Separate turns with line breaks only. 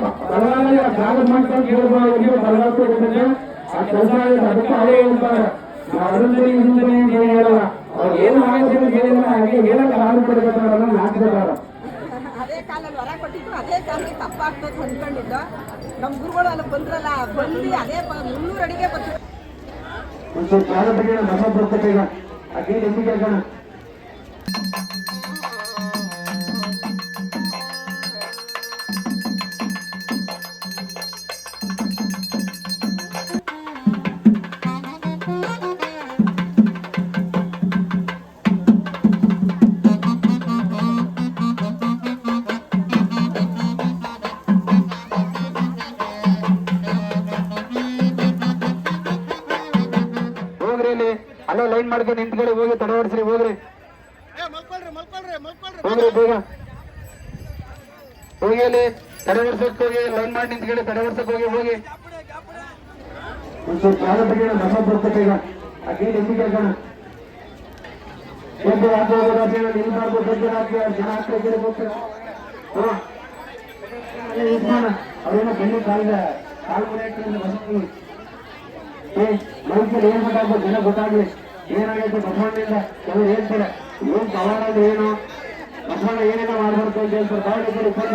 ಜಾಗ ಮಾಡ್ಕೊಂಡು ಕೇಳಬಾರ್ದು ಬಲಗಾಲಿಗೆ ಆ ಕೆಲಸ ಅದಕ್ಕೆ ಅದೇ ಹೇಳ್ತಾರೆ ಅದರಲ್ಲಿ ಹಿಂದೆ ಹೇಳಲ್ಲ ಅವ್ರು ಏನು ಆಗುತ್ತೆ ಏನಿಲ್ಲ ಹಾಗೆ ಹೇಳಕ್ಕೆ ಹಾಲು ಕೊಡ್ಬೇಕಾದ್ರೆ ನಾಚ್ಬೇಕಾದ್ರೆ
ಅದೇ ಕಾಲದಲ್ಲಿ ಹೊರ ಕೊಟ್ಟಿದ್ದು ಅದೇ ಕಾಲದಲ್ಲಿ ತಪ್ಪಾಗ್ತದೆ ಹೊಂದ್ಕೊಂಡಿದ್ದು ನಮ್ಮ ಗುರುಗಳು ಅಲ್ಲಿ ಬಂದ್ರಲ್ಲ ಬಂದು ಅದೇ ಮುನ್ನೂರು ಅಡಿಗೆ ಬರ್ತಿದ್ರು
ಒಂಚೂರು ಬಗ್ಗೆ ಬಸ ಬರ್ತಕ್ಕ ಈಗ. ಅದೇ ಇಲ್ಲಿ ಅಲ್ಲೇ ಲೈನ್ ಮಾಡ್ಕೊಂಡು ನಿಂತ್ಕೊಳ್ಳಿ ಹೋಗಿ ತಡವಡಿಸ್ರಿ ಹೋಗ್ರಿ. ಹೋಗ್ರಿ ಬೇಗ. ಹೋಗಿ ಅಲ್ಲಿ ತಡವಡ್ಸಕ್ ಹೋಗಿ ಲೈನ್ ಮಾಡಿ ನಿಂತ್ಕೊಳ್ಳಿ ತಡವಡ್ಸಕ್ ಹೋಗಿ ಹೋಗಿ. ಒಂಚೂರು ಜಾಗ್ರತೆಗೆ ಬಸ ಬರ್ತದೆ ಈಗ. ಆ ಗೇಟ್ ಎಲ್ಲಿ ಕೇಳ್ಕೋಣ ಎದ್ದು ಹಾಕಿ ಹೋಗೋದಾಗಿ ನಿಲ್ಬಾರ್ದು ಸಜ್ಜೆ ಹಾಕಿ ಜನ ಹಾಕಿ ಕಡೆ ಹೋಗ್ತಾರೆ ಹಾ. ಅಲ್ಲೇ ನಿಂತ್ಕೋಣ ಅವೇನೋ ಬೆಳ್ಳಿ ಕಾಲಿದ ಕಾಲು ಬಸಕ್ಕೆ ಏ, ಮನುಷ್ಯರು ಏನ್ ಜನ ಗೊತ್ತಾಗ್ಲಿ. ಏನಾಗೈತೆ ಬಸವಣ್ಣಿಂದ ಕೆಲವರು ಹೇಳ್ತಾರೆ ಏನ್ ಪವಾಡ ಏನು? ಬಸವಣ್ಣ ಏನೇನೋ ಮಾಡ್ಬಾರ್ದು ಅಂತ ಹೇಳ್ತಾರೆ.